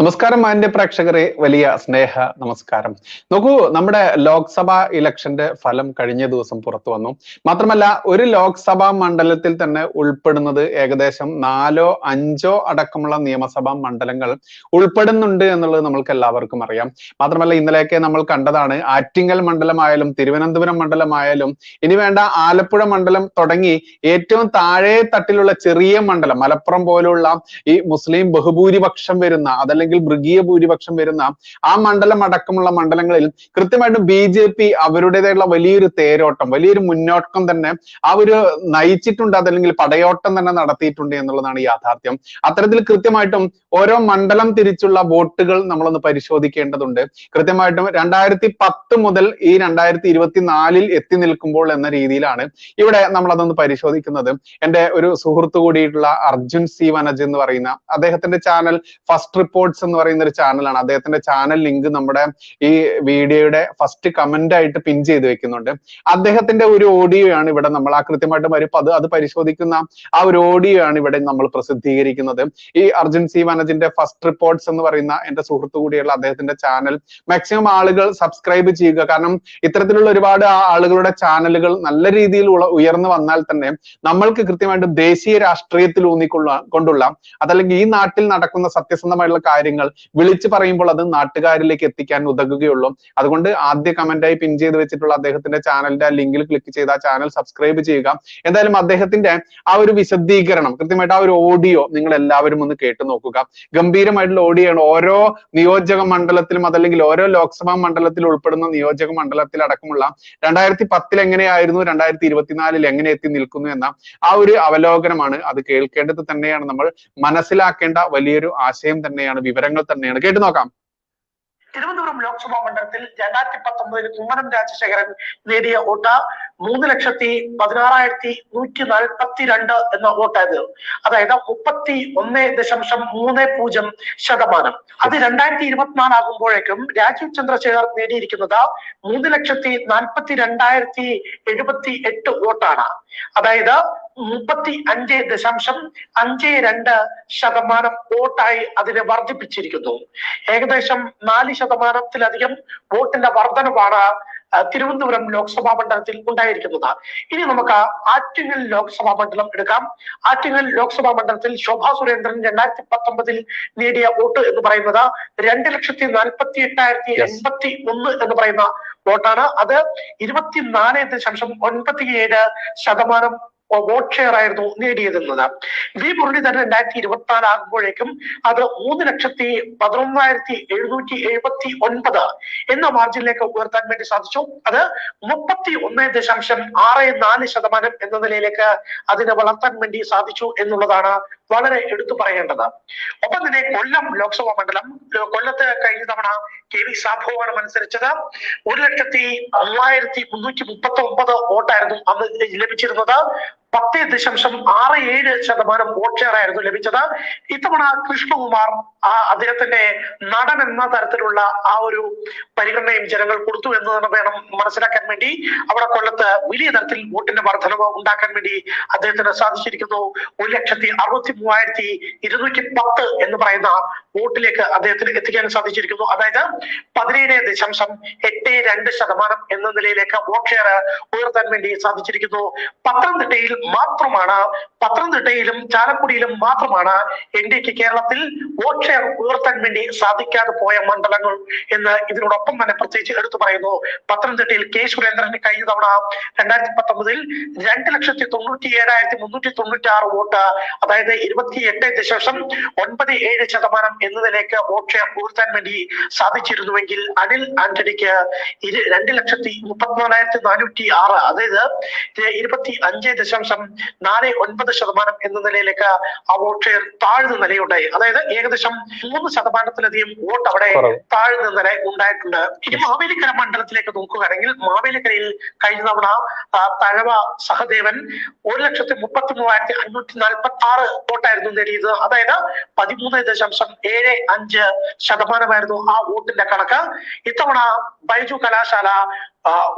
നമസ്കാരം മാന്യ പ്രേക്ഷകരെ. വലിയ സ്നേഹ നമസ്കാരം. നോക്കൂ നമ്മുടെ ലോക്സഭാ ഇലക്ഷന്റെ ഫലം കഴിഞ്ഞ ദിവസം പുറത്തു വന്നു. മാത്രമല്ല ഒരു ലോക്സഭാ മണ്ഡലത്തിൽ തന്നെ ഉൾപ്പെടുന്നത് ഏകദേശം നാലോ അഞ്ചോ അടക്കമുള്ള നിയമസഭാ മണ്ഡലങ്ങൾ ഉൾപ്പെടുന്നുണ്ട് എന്നുള്ളത് നമ്മൾക്ക് എല്ലാവർക്കും അറിയാം. മാത്രമല്ല ഇന്നലെയൊക്കെ നമ്മൾ കണ്ടതാണ് ആറ്റിങ്ങൽ മണ്ഡലമായാലും തിരുവനന്തപുരം മണ്ഡലമായാലും ഇനി വേണ്ട ആലപ്പുഴ മണ്ഡലം തുടങ്ങി ഏറ്റവും താഴെ തട്ടിലുള്ള ചെറിയ മണ്ഡലം മലപ്പുറം പോലുള്ള ഈ മുസ്ലിം ബഹുഭൂരിപക്ഷം വരുന്ന അതല്ലെങ്കിൽ മൃഗീയ ഭൂരിപക്ഷം വരുന്ന ആ മണ്ഡലം അടക്കമുള്ള മണ്ഡലങ്ങളിൽ കൃത്യമായിട്ടും ബി ജെ പി അവരുടേതായിട്ടുള്ള വലിയൊരു തേരോട്ടം വലിയൊരു മുന്നോട്ടം തന്നെ ആ ഒരു നയിച്ചിട്ടുണ്ട് അതല്ലെങ്കിൽ പടയോട്ടം തന്നെ നടത്തിയിട്ടുണ്ട് എന്നുള്ളതാണ് യാഥാർത്ഥ്യം. അത്തരത്തിൽ കൃത്യമായിട്ടും ഓരോ മണ്ഡലം തിരിച്ചുള്ള വോട്ടുകൾ നമ്മളൊന്ന് പരിശോധിക്കേണ്ടതുണ്ട്. കൃത്യമായിട്ടും രണ്ടായിരത്തി പത്ത് മുതൽ ഈ രണ്ടായിരത്തി ഇരുപത്തിനാലിൽ എത്തി നിൽക്കുമ്പോൾ എന്ന രീതിയിലാണ് ഇവിടെ നമ്മൾ അതൊന്ന് പരിശോധിക്കുന്നത്. എന്റെ ഒരു സുഹൃത്തു കൂടിയിട്ടുള്ള അർജുൻ സി വനജ് എന്ന് പറയുന്ന അദ്ദേഹത്തിന്റെ ചാനൽ ഫസ്റ്റ് റിപ്പോർട്ട്സ് എന്ന് പറയുന്ന ഒരു ചാനലാണ് അദ്ദേഹത്തിന്റെ ചാനൽ ലിങ്ക് നമ്മുടെ ഈ വീഡിയോയുടെ ഫസ്റ്റ് കമന്റ് ആയിട്ട് പിൻ ചെയ്ത് വെക്കുന്നുണ്ട്. അദ്ദേഹത്തിന്റെ ഒരു ഓഡിയോ ആണ് ഇവിടെ നമ്മൾ ആ കൃത്യമായിട്ട് വരും അത് അത് പരിശോധിക്കുന്ന ആ ഒരു ഓഡിയോ ആണ് ഇവിടെ നമ്മൾ പ്രസിദ്ധീകരിക്കുന്നത്. ഈ അർജുൻ സി വനജിന്റെ ഫസ്റ്റ് റിപ്പോർട്ട്സ് എന്ന് പറയുന്ന എന്റെ സുഹൃത്തു കൂടിയുള്ള അദ്ദേഹത്തിന്റെ ചാനൽ മാക്സിമം ആളുകൾ സബ്സ്ക്രൈബ് ചെയ്യുക. കാരണം ഇത്തരത്തിലുള്ള ഒരുപാട് ആളുകളുടെ ചാനലുകൾ നല്ല രീതിയിൽ ഉയർന്നു വന്നാൽ തന്നെ നമ്മൾക്ക് കൃത്യമായിട്ട് ദേശീയ രാഷ്ട്രീയത്തിൽ ഊന്നിക്കൊള്ള കൊണ്ടുള്ള അതല്ലെങ്കിൽ ഈ നാട്ടിൽ നടക്കുന്ന സത്യസന്ധമായിട്ടുള്ള കാര്യങ്ങൾ വിളിച്ചു പറയുമ്പോൾ അത് നാട്ടുകാരിലേക്ക് എത്തിക്കാൻ ഉതകുകയുള്ളൂ. അതുകൊണ്ട് ആദ്യ കമന്റായി പിൻ ചെയ്ത് വെച്ചിട്ടുള്ള അദ്ദേഹത്തിന്റെ ചാനലിന്റെ ലിങ്കിൽ ക്ലിക്ക് ചെയ്ത് ആ ചാനൽ സബ്സ്ക്രൈബ് ചെയ്യുക. എന്തായാലും അദ്ദേഹത്തിന്റെ ആ ഒരു വിശദീകരണം കൃത്യമായിട്ട് ആ ഒരു ഓഡിയോ നിങ്ങൾ എല്ലാവരും ഒന്ന് കേട്ടു നോക്കുക. ഗംഭീരമായിട്ടുള്ള ഓഡിയോ ആണ്. ഓരോ നിയോജക മണ്ഡലത്തിലും അതല്ലെങ്കിൽ ഓരോ ലോക്സഭാ മണ്ഡലത്തിൽ ഉൾപ്പെടുന്ന നിയോജക മണ്ഡലത്തിൽ അടക്കമുള്ള രണ്ടായിരത്തി പത്തിൽ എങ്ങനെയായിരുന്നു രണ്ടായിരത്തി ഇരുപത്തിനാലിൽ എങ്ങനെ എത്തി നിൽക്കുന്നു എന്ന ആ ഒരു അവലോകനമാണ് അത് കേൾക്കേണ്ടത് തന്നെയാണ്. നമ്മൾ മനസ്സിലാക്കേണ്ട വലിയൊരു ആശയം തന്നെയാണ് വിവരങ്ങൾ തന്നെയാണ്. കേട്ടു നോക്കാം. തിരുവനന്തപുരം ലോക്സഭാ മണ്ഡലത്തിൽ രണ്ടായിരത്തി പത്തൊമ്പതിൽ കുമ്മനം രാജശേഖരൻ നേടിയ വോട്ട് മൂന്ന് ലക്ഷത്തി പതിനാറായിരത്തി നൂറ്റി നാൽപ്പത്തി രണ്ട് എന്ന വോട്ടായത്. അതായത് മുപ്പത്തി ഒന്ന് ദശാംശം മൂന്ന് പൂജ്യം ശതമാനം. അത് രണ്ടായിരത്തി ഇരുപത്തിനാല് ആകുമ്പോഴേക്കും രാജീവ് ചന്ദ്രശേഖർ നേടിയിരിക്കുന്നത് മൂന്ന് ലക്ഷത്തി നാൽപ്പത്തി രണ്ടായിരത്തി എഴുപത്തി എട്ട് വോട്ടാണ്. അതായത് മുപ്പത്തി അഞ്ച് ദശാംശം അഞ്ച് രണ്ട് ശതമാനം വോട്ടായി അതിനെ വർദ്ധിപ്പിച്ചിരിക്കുന്നു ഏകദേശം നാല് ശതമാനത്തിലധികം വോട്ടിന്റെ വർധനവാണ് ആ, തിരുവനന്തപുരം ലോക്സഭാ മണ്ഡലത്തിൽ ഉണ്ടായിരിക്കുന്നത് ഇനി നമുക്ക് ആറ്റിങ്ങൽ ലോക്സഭാ മണ്ഡലം എടുക്കാം ആറ്റിങ്ങൽ ലോക്സഭാ മണ്ഡലത്തിൽ ശോഭാ സുരേന്ദ്രൻ രണ്ടായിരത്തി പത്തൊമ്പതിൽ നേടിയ വോട്ട് എന്ന് പറയുന്നത് രണ്ട് ലക്ഷത്തി നാൽപ്പത്തി എട്ടായിരത്തി. എൺപത്തി ഒന്ന് എന്ന് പറയുന്ന വോട്ടാണ് അത് ഇരുപത്തിനാല് ദശാംശം ഒൻപത്തി ഏഴ് ശതമാനം വോട്ട് ഷെയർ ആയിരുന്നു നേടിയതെന്നത് വി മുരളീധരൻ രണ്ടായിരത്തി ഇരുപത്തി നാല് ആകുമ്പോഴേക്കും അത് മൂന്ന് ലക്ഷത്തി പതിനൊന്നായിരത്തി എഴുന്നൂറ്റി എഴുപത്തി ഒൻപത് എന്ന മാർജിനിലേക്ക് ഉയർത്താൻ വേണ്ടി സാധിച്ചു. അത് മുപ്പത്തി ഒന്ന് ദശാംശം ആറ് നാല് ശതമാനം എന്ന നിലയിലേക്ക് അതിനെ വളർത്താൻ വേണ്ടി സാധിച്ചു എന്നുള്ളതാണ് വളരെ എടുത്തു പറയേണ്ടത്. ഒപ്പം തന്നെ കൊല്ലം ലോക്സഭാ മണ്ഡലം കൊല്ലത്ത് കഴിഞ്ഞ തവണ കെ വി സാഭുവാണ് മത്സരിച്ചത്. ഒരു ലക്ഷത്തി മൂവായിരത്തി മുന്നൂറ്റി മുപ്പത്തി ഒമ്പത് വോട്ടായിരുന്നു അന്ന് ലഭിച്ചിരുന്നത്. പത്ത് ദശാംശം ആറ് ഏഴ് ശതമാനം വോട്ട് ഷെയർ ആയിരുന്നു ലഭിച്ചത്. ഇത്തവണ കൃഷ്ണകുമാർ അദ്ദേഹത്തിന്റെ നടൻ എന്ന തരത്തിലുള്ള ആ ഒരു പരിഗണനയും ജനങ്ങൾ കൊടുത്തു എന്ന് തന്നെ വേണം മനസ്സിലാക്കാൻ വേണ്ടി. അവിടെ കൊല്ലത്ത് വലിയ തരത്തിൽ വോട്ടിന്റെ വർധനവ് ഉണ്ടാക്കാൻ വേണ്ടി അദ്ദേഹത്തിന് സാധിച്ചിരിക്കുന്നു. ഒരു ലക്ഷത്തി അറുപത്തി മൂവായിരത്തി ഇരുന്നൂറ്റി പത്ത് എന്ന് പറയുന്ന വോട്ടിലേക്ക് അദ്ദേഹത്തിന് എത്തിക്കാൻ സാധിച്ചിരിക്കുന്നു. അതായത് പതിനേഴ് ദശാംശം എട്ട് രണ്ട് ശതമാനം എന്ന നിലയിലേക്ക് വോട്ട് ഷെയർ ഉയർത്താൻ വേണ്ടി സാധിച്ചിരിക്കുന്നു. പത്തനംതിട്ടയിൽ മാത്രമാണ് പത്തനംതിട്ടയിലും ചാലക്കുടിയിലും മാത്രമാണ് എൻ ഡി എക്ക് കേരളത്തിൽ വോട്ട് ഷെയർ ഉയർത്താൻ വേണ്ടി സാധിക്കാതെ പോയ മണ്ഡലങ്ങൾ എന്ന് ഇതിനോടൊപ്പം തന്നെ പ്രത്യേകിച്ച് എടുത്തു പറയുന്നു. പത്തനംതിട്ടയിൽ കെ സുരേന്ദ്രൻ കഴിഞ്ഞ തവണ രണ്ടായിരത്തി പത്തൊമ്പതിൽ രണ്ട് ലക്ഷത്തി തൊണ്ണൂറ്റി ഏഴായിരത്തി മുന്നൂറ്റി തൊണ്ണൂറ്റി ആറ് വോട്ട് അതായത് ഇരുപത്തി എട്ട് ദശാംശം ഒൻപത് ഏഴ് ശതമാനം എന്നതിലേക്ക് വോട്ട് ഷെയർ ഉയർത്താൻ വേണ്ടി സാധിച്ചിരുന്നുവെങ്കിൽ അനിൽ ആന്റണിക്ക് രണ്ട് ലക്ഷത്തി മുപ്പത്തിനാലായിരത്തി നാനൂറ്റി ആറ് അതായത് ഇരുപത്തി അഞ്ച് ദശാംശം നാല് ഒൻപത് ശതമാനം എന്ന നിലയിലേക്ക് ആ വോട്ട് ഷെയർ താഴ്ന്ന നിലയുണ്ടായി. അതായത് ഏകദേശം മൂന്ന് ശതമാനത്തിലധികം വോട്ട് അവിടെ. താഴ്ന്ന നില ഉണ്ടായിട്ടുണ്ട്. ഇനി മാവേലിക്കര മണ്ഡലത്തിലേക്ക് നോക്കുകയാണെങ്കിൽ മാവേലിക്കരയിൽ കഴിഞ്ഞ തവണ തഴവ സഹദേവൻ ഒരു ലക്ഷത്തി മുപ്പത്തി മൂവായിരത്തി അഞ്ഞൂറ്റി നാൽപ്പത്തി ആറ് വോട്ടായിരുന്നു നേടിയത്. അതായത് പതിമൂന്ന് ദശാംശം ഏഴ് അഞ്ച് ശതമാനമായിരുന്നു ആ വോട്ടിന്റെ കണക്ക്. ഇത്തവണ ബൈജു കലാശാല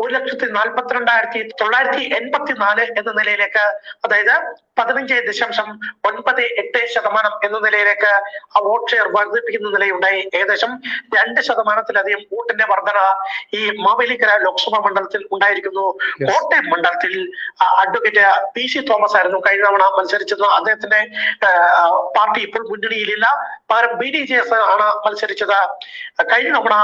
ഒരു ലക്ഷത്തി നാൽപ്പത്തിരണ്ടായിരത്തി തൊള്ളായിരത്തി എൺപത്തി നാല് എന്ന നിലയിലേക്ക് അതായത് പതിനഞ്ച് ദശാംശം ഒൻപത് എട്ട് ശതമാനം എന്ന നിലയിലേക്ക് ആ വോട്ട് ഷെയർ വർദ്ധിപ്പിക്കുന്ന നിലയുണ്ടായി. ഏകദേശം രണ്ട് ശതമാനത്തിലധികം വോട്ടിന്റെ വർധന ഈ മാവേലിക്കര ലോക്സഭാ മണ്ഡലത്തിൽ ഉണ്ടായിരിക്കുന്നു. കോട്ടയം മണ്ഡലത്തിൽ അഡ്വക്കേറ്റ് പി സി തോമസ് ആയിരുന്നു കഴിഞ്ഞ തവണ മത്സരിച്ചത്. അദ്ദേഹത്തിന്റെ പാർട്ടി ഇപ്പോൾ മുന്നണിയിലില്ല. പകരം ബി ഡി ജെ എസ് ആണ് മത്സരിച്ചത്. കഴിഞ്ഞ തവണ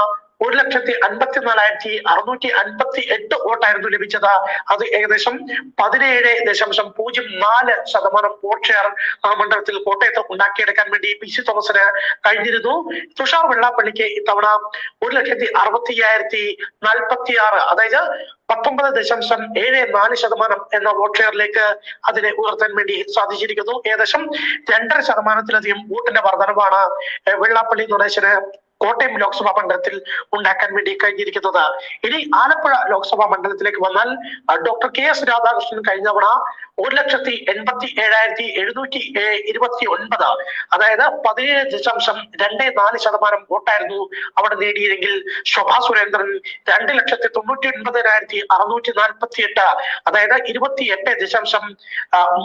ഒരു ലക്ഷത്തി അൻപത്തിനാലായിരത്തി അറുന്നൂറ്റി അൻപത്തി എട്ട് വോട്ടായിരുന്നു ലഭിച്ചത്. അത് ഏകദേശം പതിനേഴ് ദശാംശം പൂജ്യം നാല് ശതമാനം വോട്ട് ഷെയർ മണ്ഡലത്തിൽ കോട്ടയത്ത് ഉണ്ടാക്കിയെടുക്കാൻ വേണ്ടി പി സി തോമസിന് കഴിഞ്ഞിരുന്നു. തുഷാർ വെള്ളാപ്പള്ളിക്ക് ഇത്തവണ ഒരു ലക്ഷത്തി അറുപത്തി അയ്യായിരത്തി നാൽപ്പത്തി ആറ് അതായത് പത്തൊമ്പത് ദശാംശം ഏഴ് നാല് ശതമാനം എന്ന വോട്ട് ഷെയറിലേക്ക് അതിനെ ഉയർത്താൻ വേണ്ടി സാധിച്ചിരിക്കുന്നു. ഏകദേശം രണ്ടര ശതമാനത്തിലധികം വോട്ടിന്റെ വർധനവാണ് വെള്ളാപ്പള്ളി നടേശന് കോട്ടയം ലോക്സഭാ മണ്ഡലത്തിൽ ഉണ്ടാക്കാൻ വേണ്ടി കഴിഞ്ഞിരിക്കുന്നത്. ഇനി ആലപ്പുഴ ലോക്സഭാ മണ്ഡലത്തിലേക്ക് വന്നാൽ ഡോക്ടർ കെ എസ് രാധാകൃഷ്ണൻ കഴിഞ്ഞ തവണ ഒരു ലക്ഷത്തി എൺപത്തി ഏഴായിരത്തി എഴുന്നൂറ്റി ഇരുപത്തി ഒൻപത് അതായത് പതിനേഴ് ദശാംശം രണ്ട് നാല് ശതമാനം വോട്ടായിരുന്നു അവിടെ നേടിയെങ്കിൽ ശോഭാ സുരേന്ദ്രൻ രണ്ട് ലക്ഷത്തി തൊണ്ണൂറ്റി ഒൻപതിനായിരത്തി അറുന്നൂറ്റി നാൽപ്പത്തി എട്ട് അതായത് ഇരുപത്തി എട്ട് ദശാംശം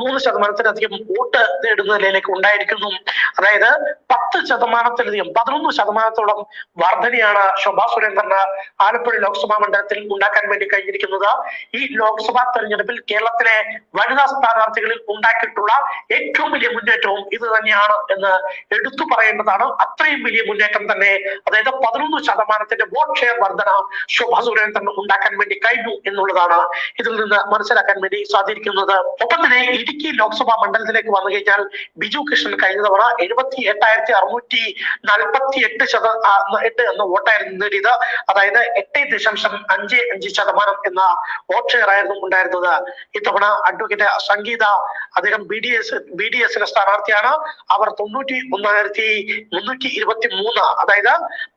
മൂന്ന് ശതമാനത്തിലധികം വോട്ട് നേടുന്ന നിലയിലേക്ക് ഉണ്ടായിരിക്കുന്നു. അതായത് പത്ത് ശതമാനത്തിലധികം പതിനൊന്ന് ശതമാനത്തോളം വർധനയാണ് ശോഭാ സുരേന്ദ്രന് ആലപ്പുഴ ലോക്സഭാ മണ്ഡലത്തിൽ ഉണ്ടാക്കാൻ വേണ്ടി കഴിഞ്ഞിരിക്കുന്നത്. ഈ ലോക്സഭാ തെരഞ്ഞെടുപ്പിൽ കേരളത്തിലെ വനിതാ സ്ഥാനാർത്ഥികളിൽ ഉണ്ടാക്കിയിട്ടുള്ള ഏറ്റവും വലിയ മുന്നേറ്റവും ഇത് തന്നെയാണ് എന്ന് എടുത്തു പറയേണ്ടതാണ്. അത്രയും വലിയ മുന്നേറ്റം തന്നെ അതായത് പതിനൊന്ന് ശതമാനത്തിന്റെ വോട്ട് ഷെയർ വർധന ശോഭാ സുരേന്ദ്രന് ഉണ്ടാക്കാൻ വേണ്ടി കഴിഞ്ഞു എന്നുള്ളതാണ് ഇതിൽ നിന്ന് മനസ്സിലാക്കാൻ വേണ്ടി സാധിക്കുന്നത്. ഒപ്പം തന്നെ ഇടുക്കി ലോക്സഭാ മണ്ഡലത്തിലേക്ക് വന്നു കഴിഞ്ഞാൽ ബിജു കൃഷ്ണൻ കഴിഞ്ഞ തവണ എഴുപത്തി എട്ടായിരത്തി അറുന്നൂറ്റി നാൽപ്പത്തി എട്ട് ശത എട്ട് എന്ന വോട്ടായിരുന്നു നേടിയത്. അതായത് എട്ട് ദശാംശം അഞ്ച് അഞ്ച് ശതമാനം എന്ന വോട്ട് ഷെയർ ആയിരുന്നു ഉണ്ടായിരുന്നത്. ഇത്തവണ അഡ്വക്കേറ്റ് സംഗീത അദ്ദേഹം B D S B D എസിന്റെ സ്ഥാനാർത്ഥിയാണ്. അവർ തൊണ്ണൂറ്റി ഒന്നായിരത്തി മുന്നൂറ്റി ഇരുപത്തി മൂന്ന് അതായത്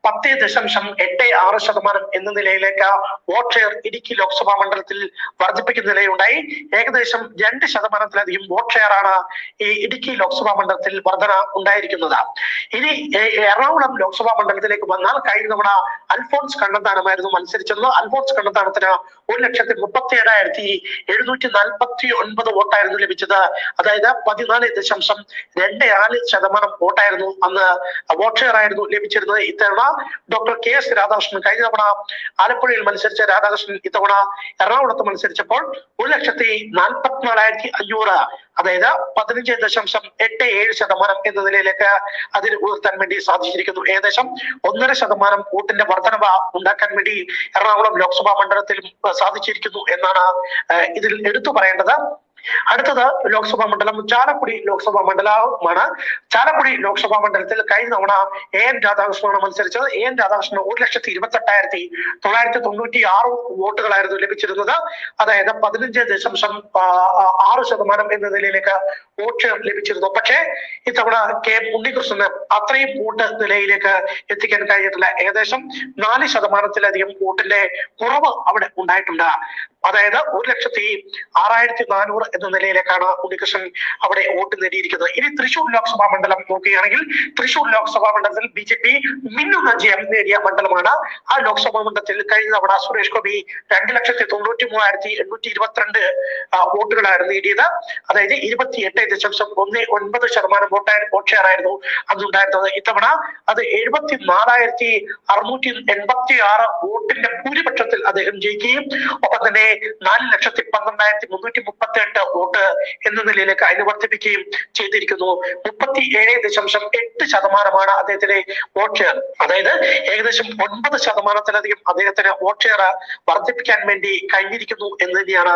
പത്ത് ദശാംശം എട്ട് ആറ് ശതമാനം എന്ന നിലയിലേക്ക് വോട്ട് ഷെയർ ഇടുക്കി ലോക്സഭാ മണ്ഡലത്തിൽ വർദ്ധിപ്പിക്കുന്ന നിലയുണ്ടായി. ഏകദേശം രണ്ട് ശതമാനത്തിലധികം വോട്ട് ഷെയർ ആണ് ഈ ഇടുക്കി ലോക്സഭാ മണ്ഡലത്തിൽ വർധന ഉണ്ടായിരിക്കുന്നത്. ഇനി എറണാകുളം ലോക്സഭാ മണ്ഡലത്തിലേക്ക് വന്നാൽ കഴിഞ്ഞ തവണ അൽഫോൺസ് കണ്ണന്താനമായിരുന്നു മത്സരിച്ചത് അൽഫോൺസ് കണ്ണന്താനത്തിന് ഒരു ലക്ഷത്തി മുപ്പത്തി ഏഴായിരത്തി എഴുന്നൂറ്റി നാൽപ്പത്തി ഒൻപത് വോട്ടായിരുന്നു ലഭിച്ചത്. അതായത് പതിനാല് ദശാംശം രണ്ട് നാല് ശതമാനം വോട്ടായിരുന്നു അന്ന് വോട്ട് ഷെയർ ആയിരുന്നു ലഭിച്ചിരുന്നത്. ഇത്തവണ ഡോക്ടർ കെ എസ് രാധാകൃഷ്ണൻ കഴിഞ്ഞ തവണ ആലപ്പുഴയിൽ മത്സരിച്ച രാധാകൃഷ്ണൻ ഇത്തവണ എറണാകുളത്ത് മത്സരിച്ചപ്പോൾ ഒരു ലക്ഷത്തി നാൽപ്പത്തിനാലായിരത്തി അഞ്ഞൂറ് അതായത് പതിനഞ്ച് ദശാംശം എട്ട് ഏഴ് ശതമാനം എന്ന നിലയിലേക്ക് അതിന് ഉയർത്താൻ വേണ്ടി സാധിച്ചിരിക്കുന്നു. ഏകദേശം ഒന്നര ശതമാനം വോട്ടിന്റെ വർധനവ ഉണ്ടാക്കാൻ വേണ്ടി എറണാകുളം ലോക്സഭാ മണ്ഡലത്തിൽ സാധിച്ചിരിക്കുന്നു എന്നാണ് ഇതിൽ എടുത്തു പറയേണ്ടത്. അടുത്തത് ലോക്സഭാ മണ്ഡലം ചാലക്കുടി ലോക്സഭാ മണ്ഡലമാണ്. ചാലക്കുടി ലോക്സഭാ മണ്ഡലത്തിൽ കഴിഞ്ഞ തവണ എ എൻ രാധാകൃഷ്ണനാണ് മത്സരിച്ചത്. എ എൻ രാധാകൃഷ്ണൻ ഒരു ലക്ഷത്തി ഇരുപത്തി എട്ടായിരത്തി തൊള്ളായിരത്തി തൊണ്ണൂറ്റി ആറ് വോട്ടുകളായിരുന്നു ലഭിച്ചിരുന്നത്. അതായത് പതിനഞ്ച് ദശാംശം ആറ് ശതമാനം എന്ന നിലയിലേക്ക് വോട്ട് ലഭിച്ചിരുന്നു. പക്ഷേ ഇത്തവണ കെ ഉണ്ണികൃഷ്ണന് അത്രയും വോട്ട് നിലയിലേക്ക് എത്തിക്കാൻ കഴിഞ്ഞിട്ടില്ല. ഏകദേശം നാല് ശതമാനത്തിലധികം വോട്ടിന്റെ കുറവ് അവിടെ ഉണ്ടായിട്ടുണ്ട്. അതായത് ഒരു ലക്ഷത്തി ആറായിരത്തി നാനൂറ് എന്ന നിലയിലേക്കാണ് ഉണ്ണികൃഷ്ണൻ അവിടെ വോട്ട് നേടിയിരിക്കുന്നത്. ഇനി തൃശൂർ ലോക്സഭാ മണ്ഡലം നോക്കുകയാണെങ്കിൽ തൃശൂർ ലോക്സഭാ മണ്ഡലത്തിൽ ബി ജെ പി മിന്നുന്ന ജയം നേടിയ മണ്ഡലമാണ്. ആ ലോക്സഭാ മണ്ഡലത്തിൽ കഴിഞ്ഞ തവണ സുരേഷ് ഗോപി രണ്ട് ലക്ഷത്തി തൊണ്ണൂറ്റി മൂവായിരത്തി എണ്ണൂറ്റി ഇരുപത്തിരണ്ട് വോട്ടുകളായിരുന്നു നേടിയത്. അതായത് ഇരുപത്തി എട്ട് ദശാംശം ഒന്ന് ഒൻപത് ശതമാനം വോട്ടായി വോട്ട് ഷെയർ ആയിരുന്നു അന്നുണ്ടായിരുന്നത്. ഇത്തവണ അത് എഴുപത്തി നാലായിരത്തി അറുന്നൂറ്റി എൺപത്തി ആറ് വോട്ടിന്റെ ഭൂരിപക്ഷത്തിൽ അദ്ദേഹം ജയിക്കുകയും ഒപ്പം തന്നെ നാല് ലക്ഷത്തി പന്ത്രണ്ടായിരത്തി മുന്നൂറ്റി മുപ്പത്തി എട്ട് വോട്ട് എന്ന നിലയിലേക്ക് അതിന് വർദ്ധിപ്പിക്കുകയും ചെയ്തിരിക്കുന്നു. മുപ്പത്തി ഏഴ് ദശാംശം എട്ട് ശതമാനമാണ് അദ്ദേഹത്തിന്റെ വോട്ട് ഷെയർ. അതായത് ഏകദേശം ഒൻപത് ശതമാനത്തിലധികം അദ്ദേഹത്തിന് വോട്ട് ഷെയർ വർദ്ധിപ്പിക്കാൻ വേണ്ടി കഴിഞ്ഞിരിക്കുന്നു എന്ന് തന്നെയാണ്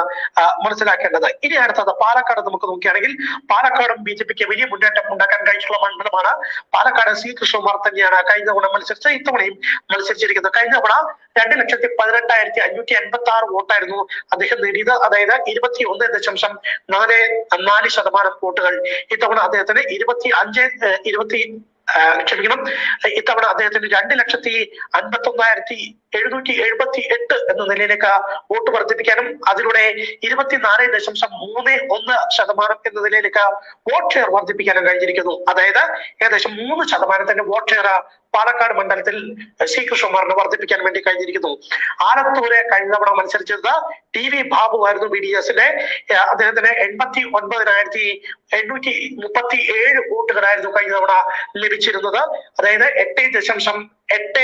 മനസ്സിലാക്കേണ്ടത്. ഇനി അടുത്തത് പാലക്കാട് നമുക്ക് നോക്കുകയാണെങ്കിൽ പാലക്കാടും ബി ജെ പിക്ക് വലിയ മുന്നേറ്റം ഉണ്ടാക്കാൻ കഴിഞ്ഞിട്ടുള്ള മണ്ഡലമാണ്. പാലക്കാട് സി കൃഷ്ണകുമാർ തന്നെയാണ് കഴിഞ്ഞ തവണ മത്സരിച്ചത്. ഇത്തവണയും മത്സരിച്ചിരിക്കുന്നത് കഴിഞ്ഞ തവണ രണ്ട് ലക്ഷത്തി പതിനെട്ടായിരത്തി അഞ്ഞൂറ്റി അൻപത്തി ആറ് വോട്ടായിരുന്നു അദ്ദേഹം നേടിയത്. അതായത് ഇരുപത്തി ഒന്ന് ദശാംശം നാല് നാല് ശതമാനം വോട്ടുകൾ. ഇത്തവണ അദ്ദേഹത്തിന് ഇരുപത്തി അഞ്ച് ഇരുപത്തി ക്ഷമിക്കണം. ഇത്തവണ അദ്ദേഹത്തിന് രണ്ട് ലക്ഷത്തി അൻപത്തി ഒന്നായിരത്തി എഴുന്നൂറ്റി എഴുപത്തി എട്ട് എന്ന നിലയിലേക്ക് വോട്ട് വർദ്ധിപ്പിക്കാനും അതിലൂടെ ഇരുപത്തിനാല് ദശാംശം മൂന്ന് ഒന്ന് ശതമാനം എന്ന നിലയിലേക്ക് വോട്ട് ഷെയർ വർദ്ധിപ്പിക്കാനും കഴിഞ്ഞിരിക്കുന്നു. അതായത് ഏകദേശം മൂന്ന് ശതമാനത്തിന്റെ വോട്ട് ഷെയർ പാലക്കാട് മണ്ഡലത്തിൽ സി കൃഷ്ണകുമാറിന് വർദ്ധിപ്പിക്കാൻ വേണ്ടി കഴിഞ്ഞിരിക്കുന്നു. ആലത്തൂരെ കഴിഞ്ഞ തവണ മത്സരിച്ചത് ടി വി ബാബു ആയിരുന്നു ബി ഡി എസിന്റെ അദ്ദേഹത്തിന് എൺപത്തി ഒൻപതിനായിരത്തി എണ്ണൂറ്റി മുപ്പത്തി ഏഴ് വോട്ടുകളായിരുന്നു കഴിഞ്ഞ തവണ ലഭിച്ചിരുന്നത്. അതായത് എട്ട് ദശാംശം എട്ട്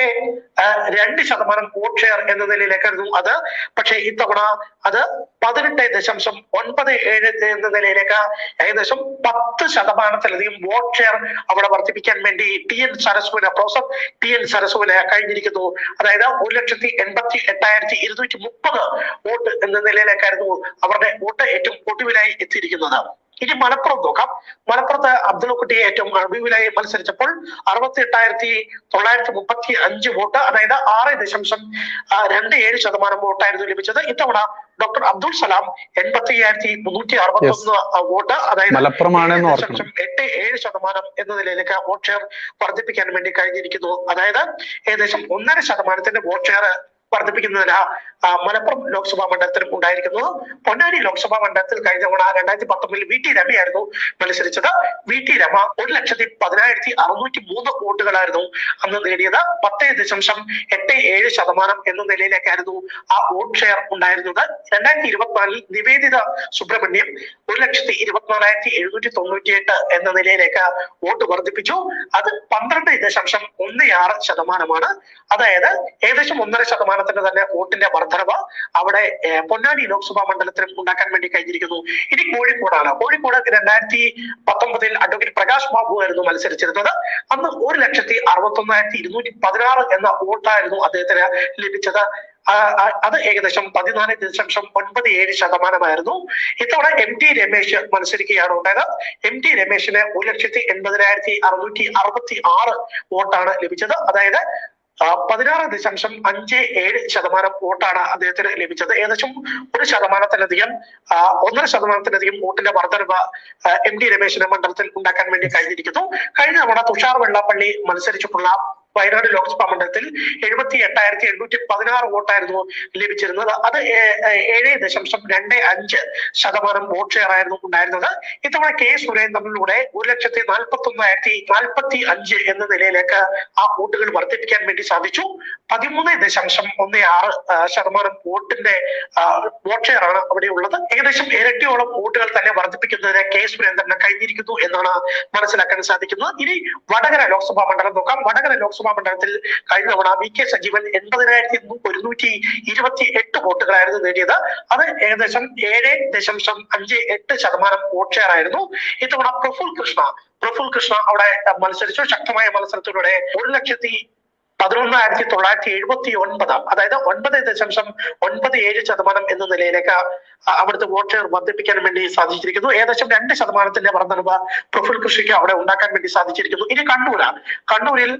രണ്ട് ശതമാനം വോട്ട് ഷെയർ എന്ന നിലയിലേക്കായിരുന്നു അത് പക്ഷേ ഇത്തവണ അത് പതിനെട്ട് ദശാംശം ഒൻപത് ഏഴ് എന്ന നിലയിലേക്ക് ഏകദേശം പത്ത് ശതമാനത്തിലധികം വോട്ട് ഷെയർ അവിടെ വർദ്ധിപ്പിക്കാൻ വേണ്ടി ടി എൻ സരസ്വന പ്രോസഫ് ടി എൻ സരസ്വന കഴിഞ്ഞിരിക്കുന്നു. അതായത് ഒരു ലക്ഷത്തി എൺപത്തി എട്ടായിരത്തി ഇരുന്നൂറ്റി മുപ്പത് വോട്ട് എന്ന നിലയിലേക്കായിരുന്നു അവരുടെ വോട്ട് ഏറ്റവും ഒടുവിലായി എത്തിയിരിക്കുന്നത്. ഇനി മലപ്പുറം നോക്കാം. മലപ്പുറത്ത് അബ്ദുൾ കുട്ടി ഏറ്റവും ഒടുവിലായി മത്സരിച്ചപ്പോൾ അറുപത്തി എട്ടായിരത്തി തൊള്ളായിരത്തി മുപ്പത്തി അഞ്ച് വോട്ട് അതായത് ആറ് ദശാംശം രണ്ട് ഏഴ് ശതമാനം വോട്ടായിരുന്നു ലഭിച്ചത്. ഇത്തവണ ഡോക്ടർ അബ്ദുൾ സലാം എൺപത്തി അയ്യായിരത്തി മുന്നൂറ്റി അറുപത്തി ഒന്ന് വോട്ട് അതായത് ദശാംശം എട്ട് ഏഴ് ശതമാനം എന്ന നിലയിലേക്ക് വോട്ട് ഷെയർ വർദ്ധിപ്പിക്കാൻ വേണ്ടി കഴിഞ്ഞിരിക്കുന്നു. അതായത് ഏകദേശം ഒന്നര ശതമാനത്തിന്റെ വോട്ട് ഷെയർ വർദ്ധിപ്പിക്കുന്നതിന് മലപ്പുറം ലോക്സഭാ മണ്ഡലത്തിൽ ഉണ്ടായിരിക്കുന്നത് പൊന്നാനി ലോക്സഭാ മണ്ഡലത്തിൽ കഴിഞ്ഞ തവണ രണ്ടായിരത്തി പത്തൊമ്പതിൽ വി ടി രമയായിരുന്നു മത്സരിച്ചത്. വി ടി രമ ഒരു ലക്ഷത്തി പതിനായിരത്തി അറുന്നൂറ്റി മൂന്ന് വോട്ടുകളായിരുന്നു അന്ന് നേടിയത്. പത്ത് ദശാംശം എട്ട് ഏഴ് ശതമാനം എന്ന നിലയിലേക്കായിരുന്നു ആ വോട്ട് ഷെയർ ഉണ്ടായിരുന്നത്. രണ്ടായിരത്തി ഇരുപത്തിനാലിൽ നിവേദിത സുബ്രഹ്മണ്യം ഒരു ലക്ഷത്തി ഇരുപത്തിനാലായിരത്തി എഴുന്നൂറ്റി തൊണ്ണൂറ്റി എട്ട് എന്ന നിലയിലേക്ക് വോട്ട് വർദ്ധിപ്പിച്ചു. അത് പന്ത്രണ്ട് ദശാംശം ഒന്ന് ആറ് ശതമാനമാണ്. അതായത് ഏകദേശം ഒന്നര ശതമാനത്തിന്റെ തന്നെ വോട്ടിന്റെ വർധനവ് അവിടെ പൊന്നാനി ലോക്സഭാ മണ്ഡലത്തിൽ ഉണ്ടാക്കാൻ വേണ്ടി കഴിഞ്ഞിരിക്കുന്നു. ഇനി കോഴിക്കോടാണ്. കോഴിക്കോട് രണ്ടായിരത്തി പത്തൊമ്പതിൽ അഡ്വക്കേറ്റ് പ്രകാശ് ബാബു ആയിരുന്നു മത്സരിച്ചിരുന്നത്. അന്ന് ഒരു ലക്ഷത്തി അറുപത്തൊന്നായിരത്തി ഇരുന്നൂറ്റി പതിനാറ് എന്ന വോട്ടായിരുന്നു അദ്ദേഹത്തിന് ലഭിച്ചത്. അത് ഏകദേശം പതിനാല് ദശാംശം ഒൻപത് ഏഴ് ശതമാനമായിരുന്നു. ഇത്തവണ എം ടി രമേശ് മത്സരിക്കുകയാണ് ഉണ്ടായത്. എം ടി രമേശിന് ഒരു ലക്ഷത്തി എൺപതിനായിരത്തി അറുന്നൂറ്റി അറുപത്തി ആറ് വോട്ടാണ് ലഭിച്ചത്. അതായത് പതിനാറ് ദശാംശം അഞ്ച് ഏഴ് ശതമാനം വോട്ടാണ് അദ്ദേഹത്തിന് ലഭിച്ചത്. ഏകദേശം ഒരു ശതമാനത്തിലധികം ഒന്നര ശതമാനത്തിലധികം വോട്ടിന്റെ വർധനവ് ആ, എം ഡി രമേശിന്റെ മണ്ഡലത്തിൽ ഉണ്ടാക്കാൻ വേണ്ടി കഴിഞ്ഞിരിക്കുന്നു. കഴിഞ്ഞ തവണ തുഷാർ വെള്ളാപ്പള്ളി മത്സരിച്ചിട്ടുള്ള വയനാട് ലോക്സഭാ മണ്ഡലത്തിൽ എഴുപത്തി എട്ടായിരത്തി എണ്ണൂറ്റി പതിനാറ് വോട്ടായിരുന്നു ലഭിച്ചിരുന്നത്. അത് ഏഴ് ദശാംശം രണ്ട് അഞ്ച് ശതമാനം വോട്ട് ഷെയർ ആയിരുന്നു ഉണ്ടായിരുന്നത്. ഇത്തവണ കെ സുരേന്ദ്രനിലൂടെ ഒരു ലക്ഷത്തി നാൽപ്പത്തി ഒന്നായിരത്തി നാൽപ്പത്തി അഞ്ച് എന്ന നിലയിലേക്ക് ആ വോട്ടുകൾ വർദ്ധിപ്പിക്കാൻ വേണ്ടി സാധിച്ചു. പതിമൂന്ന് ദശാംശം ഒന്ന് ആറ് ശതമാനം വോട്ടിന്റെ വോട്ട് ഷെയർ ആണ് അവിടെ ഉള്ളത്. ഏകദേശം ഇരട്ടിയോളം വോട്ടുകൾ തന്നെ വർദ്ധിപ്പിക്കുന്നതിന് കെ സുരേന്ദ്രന് കഴിഞ്ഞിരിക്കുന്നു എന്നാണ് മനസ്സിലാക്കാൻ സാധിക്കുന്നത്. ഇനി വടകര ലോക്സഭാ മണ്ഡലം നോക്കാം. വടകര ലോക്സഭാ മണ്ഡലത്തിൽ കഴിഞ്ഞ തവണ വി കെ സജീവൻ എൺപതിനായിരത്തി ഒരുന്നൂറ്റി ഇരുപത്തി എട്ട് വോട്ടുകളായിരുന്നു നേടിയത്. അത് ഏകദേശം ഏഴ് ദശാംശം അഞ്ച് എട്ട് ശതമാനം വോട്ട് ഷെയർ ആയിരുന്നു. ഇത്തവണ പ്രഫുൽ കൃഷ്ണ പ്രഫുൽ കൃഷ്ണ അവിടെ മത്സരിച്ചു. ശക്തമായ മത്സരത്തിലൂടെ ഒരു ലക്ഷത്തി പതിനൊന്നായിരത്തി തൊള്ളായിരത്തി എഴുപത്തി ഒൻപത് അതായത് ഒൻപത് ദശാംശം ഒൻപത് ഏഴ് ശതമാനം എന്ന നിലയിലേക്ക് അവിടുത്തെ വോട്ട് വർദ്ധിപ്പിക്കാൻ വേണ്ടി സാധിച്ചിരിക്കുന്നു. ഏകദേശം രണ്ട് ശതമാനത്തിന്റെ വർദ്ധനവ് പ്രഫുൽ കൃഷിക്ക് അവിടെ ഉണ്ടാക്കാൻ വേണ്ടി സാധിച്ചിരിക്കുന്നു. ഇനി കണ്ണൂര് കണ്ണൂരിൽ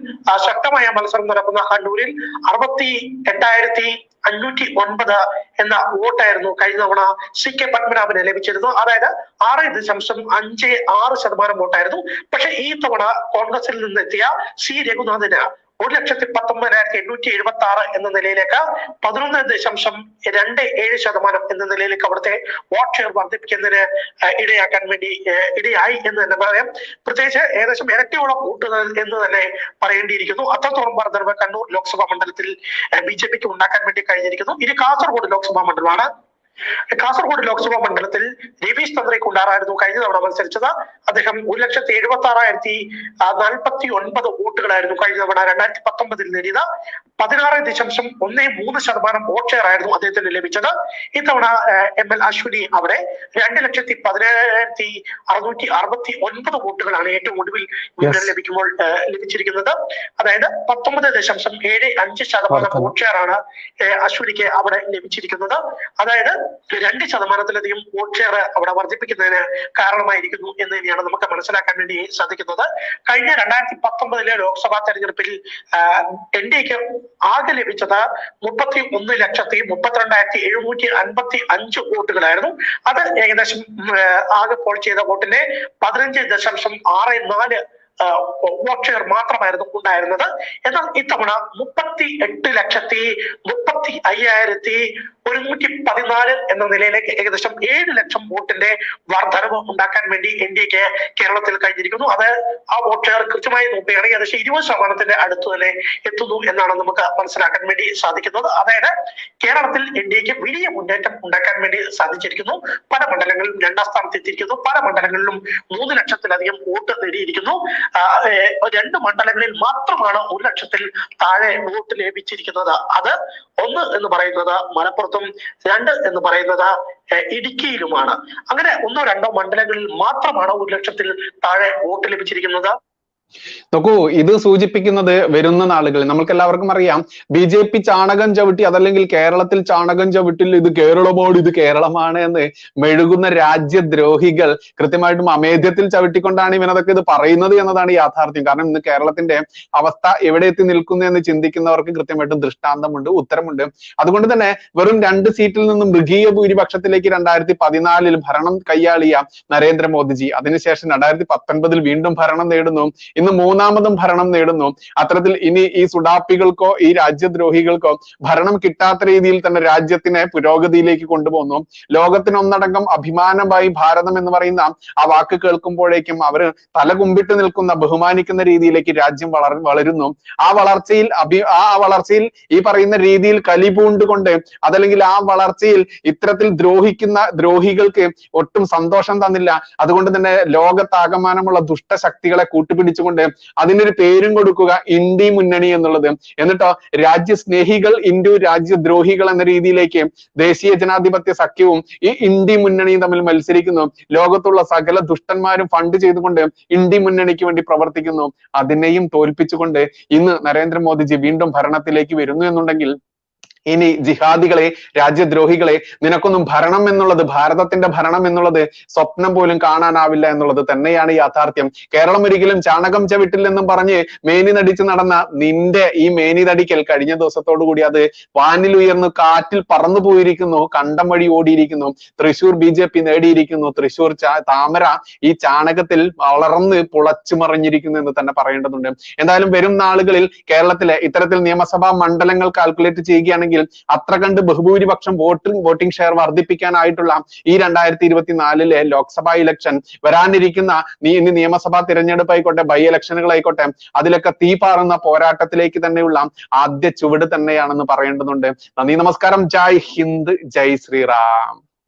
ശക്തമായ മത്സരം നടക്കുന്ന കണ്ണൂരിൽ അറുപത്തി എട്ടായിരത്തി അഞ്ഞൂറ്റി ഒൻപത് എന്ന വോട്ടായിരുന്നു കഴിഞ്ഞ തവണ സി കെ പത്മനാഭന് ലഭിച്ചിരുന്നത്. അതായത് ആറ് ദശാംശം അഞ്ച് ആറ് ശതമാനം വോട്ടായിരുന്നു. പക്ഷെ ഈ തവണ കോൺഗ്രസിൽ നിന്നെത്തിയ സി രഘുനാഥിന് ഒരു ലക്ഷത്തി പത്തൊമ്പതിനായിരത്തി എണ്ണൂറ്റി എഴുപത്തി ആറ് എന്ന നിലയിലേക്ക് പതിനൊന്ന് ദശാംശം രണ്ട് ഏഴ് ശതമാനം എന്ന നിലയിലേക്ക് അവിടുത്തെ വോട്ട് ഷെയർ വർദ്ധിപ്പിക്കുന്നതിന് ഇടയാക്കാൻ വേണ്ടി ഇടയായി എന്ന് തന്നെ പറയാം. പ്രത്യേകിച്ച് ഏകദേശം ഇരട്ടിയോളം കൂട്ടുന്നത് എന്ന് തന്നെ പറയേണ്ടിയിരിക്കുന്നു. അത്രത്തോളം വർദ്ധനവ് കണ്ണൂർ ലോക്സഭാ മണ്ഡലത്തിൽ ബി ജെ പിക്ക് ഉണ്ടാക്കാൻ വേണ്ടി കഴിഞ്ഞിരിക്കുന്നു. ഇനി കാസർഗോഡ് ലോക്സഭാ മണ്ഡലമാണ്. കാസർഗോഡ് ലോക്സഭാ മണ്ഡലത്തിൽ രവീഷ് തന്ത്രി കുണ്ടാറായിരുന്നു കഴിഞ്ഞ തവണ മത്സരിച്ചത് അദ്ദേഹം ഒരു ലക്ഷത്തി എഴുപത്തി ആറായിരത്തി നാൽപ്പത്തി ഒൻപത് വോട്ടുകളായിരുന്നു കഴിഞ്ഞ തവണ രണ്ടായിരത്തി പത്തൊമ്പതിൽ നേടിയത്. പതിനാറ് ദശാംശം ഒന്നേ മൂന്ന് ശതമാനം വോട്ട് ഷെയർ ആയിരുന്നു അദ്ദേഹത്തിന് ലഭിച്ചത്. ഇത്തവണ എം എൽ അശ്വിനി അവിടെ രണ്ട് ലക്ഷത്തി പതിനേഴായിരത്തി അറുന്നൂറ്റി അറുപത്തി ഒൻപത് വോട്ടുകളാണ് ഏറ്റവും ഒടുവിൽ ലഭിക്കുമ്പോൾ ലഭിച്ചിരിക്കുന്നത്. അതായത് പത്തൊമ്പത് ദശാംശം ഏഴ് അഞ്ച് ശതമാനം. വോട്ട് ഷെയർ ആണ് അശ്വിനിക്ക് അവിടെ ലഭിച്ചിരിക്കുന്നത്. അതായത് രണ്ട് ശതമാനത്തിലധികം വോട്ട് ഷെയർ അവിടെ വർദ്ധിപ്പിക്കുന്നതിന് കാരണമായിരിക്കുന്നു എന്ന് തന്നെയാണ് നമുക്ക് മനസ്സിലാക്കാൻ വേണ്ടി സാധിക്കുന്നത്. കഴിഞ്ഞ രണ്ടായിരത്തി പത്തൊമ്പതിലെ ലോക്സഭാ തെരഞ്ഞെടുപ്പിൽ എൻ ഡി എക്ക് ആകെ ലഭിച്ചത് മുപ്പത്തി ഒന്ന് ലക്ഷത്തി മുപ്പത്തിരണ്ടായിരത്തി എഴുന്നൂറ്റി അൻപത്തി അഞ്ച് വോട്ടുകളായിരുന്നു. അത് ഏകദേശം ആകെ പോൾ ചെയ്ത വോട്ടിന്റെ പതിനഞ്ച് ദശാംശം ആറ് നാല് വോട്ട് ഷെയർ മാത്രമായിരുന്നു ഉണ്ടായിരുന്നത്. എന്നാൽ ഇത്തവണ മുപ്പത്തി എട്ട് ലക്ഷത്തി മുപ്പത്തി അയ്യായിരത്തി ഒരു നൂറ്റി പതിനാല് എന്ന നിലയിലേക്ക് ഏകദേശം ഏഴ് ലക്ഷം വോട്ടിന്റെ വർധനവ് ഉണ്ടാക്കാൻ വേണ്ടി എൻ ഡി എക്ക് കേരളത്തിൽ കഴിഞ്ഞിരിക്കുന്നു. അത് ആ വോട്ട് ഷെയർ കൃത്യമായി നോക്കുകയാണെങ്കിൽ ഏകദേശം ഇരുപത് ശതമാനത്തിന്റെ അടുത്ത് തന്നെ എത്തുന്നു എന്നാണ് നമുക്ക് മനസ്സിലാക്കാൻ വേണ്ടി സാധിക്കുന്നത്. അതായത് കേരളത്തിൽ എൻ ഡി എക്ക് വലിയ മുന്നേറ്റം ഉണ്ടാക്കാൻ വേണ്ടി സാധിച്ചിരിക്കുന്നു. പല മണ്ഡലങ്ങളിലും രണ്ടാം സ്ഥാനത്ത് എത്തിയിരിക്കുന്നു. പല മണ്ഡലങ്ങളിലും മൂന്ന് ലക്ഷത്തിലധികം വോട്ട് നേടിയിരിക്കുന്നു. രണ്ട് മണ്ഡലങ്ങളിൽ മാത്രമാണ് ഒരു ലക്ഷത്തിൽ താഴെ വോട്ട് ലഭിച്ചിരിക്കുന്നത്. അത് ഒന്ന് എന്ന് പറയുന്നത് മലപ്പുറത്തും രണ്ട് എന്ന് പറയുന്നത് ഇടുക്കിയിലുമാണ്. അങ്ങനെ ഒന്നോ രണ്ടോ മണ്ഡലങ്ങളിൽ മാത്രമാണ് ഒരു ലക്ഷത്തിൽ താഴെ വോട്ട് ലഭിച്ചിരിക്കുന്നത്? നോക്കൂ ഇത് സൂചിപ്പിക്കുന്നത് വരുന്ന നാളുകളിൽ. നമുക്ക് എല്ലാവർക്കും അറിയാം ബി ജെ പി ചാണകം ചവിട്ടി അതല്ലെങ്കിൽ കേരളത്തിൽ ചാണകം ചവിട്ടിൽ ഇത് കേരളമാണ് ഇത് കേരളമാണ് എന്ന് മെഴുകുന്ന രാജ്യദ്രോഹികൾ കൃത്യമായിട്ടും അമേധ്യത്തിൽ ചവിട്ടിക്കൊണ്ടാണ് ഇവനതൊക്കെ ഇത് പറയുന്നത് എന്നതാണ് യാഥാർത്ഥ്യം. കാരണം ഇന്ന് കേരളത്തിന്റെ അവസ്ഥ എവിടെ എത്തി നിൽക്കുന്നു എന്ന് ചിന്തിക്കുന്നവർക്ക് കൃത്യമായിട്ടും ദൃഷ്ടാന്തമുണ്ട് ഉത്തരമുണ്ട്. അതുകൊണ്ട് തന്നെ വെറും രണ്ട് സീറ്റിൽ നിന്നും മൃഗീയ ഭൂരിപക്ഷത്തിലേക്ക് രണ്ടായിരത്തി പതിനാലിൽ ഭരണം കൈയാളിയ നരേന്ദ്രമോദിജി. അതിനുശേഷം രണ്ടായിരത്തി പത്തൊൻപതിൽ വീണ്ടും ഭരണം നേടുന്നു. ഇന്ന് മൂന്നാമതും ഭരണം നേടുന്നു. അത്തരത്തിൽ ഇനി ഈ സുഡാപ്പികൾക്കോ ഈ രാജ്യദ്രോഹികൾക്കോ ഭരണം കിട്ടാത്ത രീതിയിൽ തന്നെ രാജ്യത്തിനെ പുരോഗതിയിലേക്ക് കൊണ്ടുപോകുന്നു. ലോകത്തിന് ഒന്നടങ്കം അഭിമാനമായി ഭാരതം എന്ന് പറയുന്ന ആ വാക്ക് കേൾക്കുമ്പോഴേക്കും അവർ തലകുമ്പിട്ട് നിൽക്കുന്ന ബഹുമാനിക്കുന്ന രീതിയിലേക്ക് രാജ്യം വളർ വളരുന്നു. ആ വളർച്ചയിൽ അഭി ആ വളർച്ചയിൽ ഈ പറയുന്ന രീതിയിൽ കലി കലിപൂണ്ടുകൊണ്ട് അതല്ലെങ്കിൽ ആ വളർച്ചയിൽ ഇത്തരത്തിൽ ദ്രോഹിക്കുന്ന ദ്രോഹികൾക്ക് ഒട്ടും സന്തോഷം തന്നില്ല. അതുകൊണ്ട് തന്നെ ലോകത്താകമാനമുള്ള ദുഷ്ടശക്തികളെ കൂട്ടുപിടിച്ചുകൊണ്ട് അതിനൊരു പേരും കൊടുക്കുക ഇന്ത്യ മുന്നണി എന്നുള്ളത്. എന്നിട്ടോ രാജ്യസ്നേഹികൾ ഇന്ത്യ രാജ്യദ്രോഹികൾ എന്ന രീതിയിലേക്ക് ദേശീയ ജനാധിപത്യ സഖ്യവും ഈ ഇന്ത്യ മുന്നണിയും തമ്മിൽ മത്സരിക്കുന്നു. ലോകത്തുള്ള സകല ദുഷ്ടന്മാരും ഫണ്ട് ചെയ്തുകൊണ്ട് ഇന്ത്യ മുന്നണിക്ക് വേണ്ടി പ്രവർത്തിക്കുന്നു. അതിനെയും തോൽപ്പിച്ചുകൊണ്ട് ഇന്ന് നരേന്ദ്രമോദിജി വീണ്ടും ഭരണത്തിലേക്ക് വരുന്നു എന്നുണ്ടെങ്കിൽ ഇനി ജിഹാദികളെ രാജ്യദ്രോഹികളെ നിനക്കൊന്നും ഭരണം എന്നുള്ളത് ഭാരതത്തിന്റെ ഭരണം എന്നുള്ളത് സ്വപ്നം പോലും കാണാനാവില്ല എന്നുള്ളത് തന്നെയാണ് യാഥാർത്ഥ്യം. കേരളം ഒരിക്കലും ചാണകം ചവിട്ടില്ലെന്നും പറഞ്ഞ് മേനി നടിച്ച് നടന്ന നിന്റെ ഈ മേനി നടിക്കൽ കഴിഞ്ഞ ദിവസത്തോടു കൂടി അത് വാനിൽ ഉയർന്നു കാറ്റിൽ പറന്നു പോയിരിക്കുന്നു കണ്ടം വഴി ഓടിയിരിക്കുന്നു തൃശൂർ ബി ജെ പി നേടിയിരിക്കുന്നു തൃശൂർ താമര ഈ ചാണകത്തിൽ വളർന്ന് പുളച്ചു മറിഞ്ഞിരിക്കുന്നു എന്ന് തന്നെ പറയേണ്ടതുണ്ട്. എന്തായാലും വരും നാളുകളിൽ കേരളത്തിലെ ഇത്തരത്തിൽ നിയമസഭാ മണ്ഡലങ്ങൾ കാൽക്കുലേറ്റ് ചെയ്യുകയാണെങ്കിൽ അത്ര കണ്ട് ബഹുഭൂരിപക്ഷം വോട്ടിംഗ് വോട്ടിംഗ് ഷെയർ വർദ്ധിപ്പിക്കാനായിട്ടുള്ള ഈ രണ്ടായിരത്തി ഇരുപത്തിനാലിലെ ലോക്സഭാ ഇലക്ഷൻ വരാനിരിക്കുന്ന നീ ഇനി നിയമസഭാ തിരഞ്ഞെടുപ്പ് ആയിക്കോട്ടെ ബൈ ഇലക്ഷനുകൾ ആയിക്കോട്ടെ അതിലൊക്കെ തീ പാറുന്ന പോരാട്ടത്തിലേക്ക് തന്നെയുള്ള ആദ്യ ചുവട് തന്നെയാണെന്ന് പറയേണ്ടതുണ്ട്. നന്ദി നമസ്കാരം. ജയ് ഹിന്ദ് ജയ് ശ്രീറാം.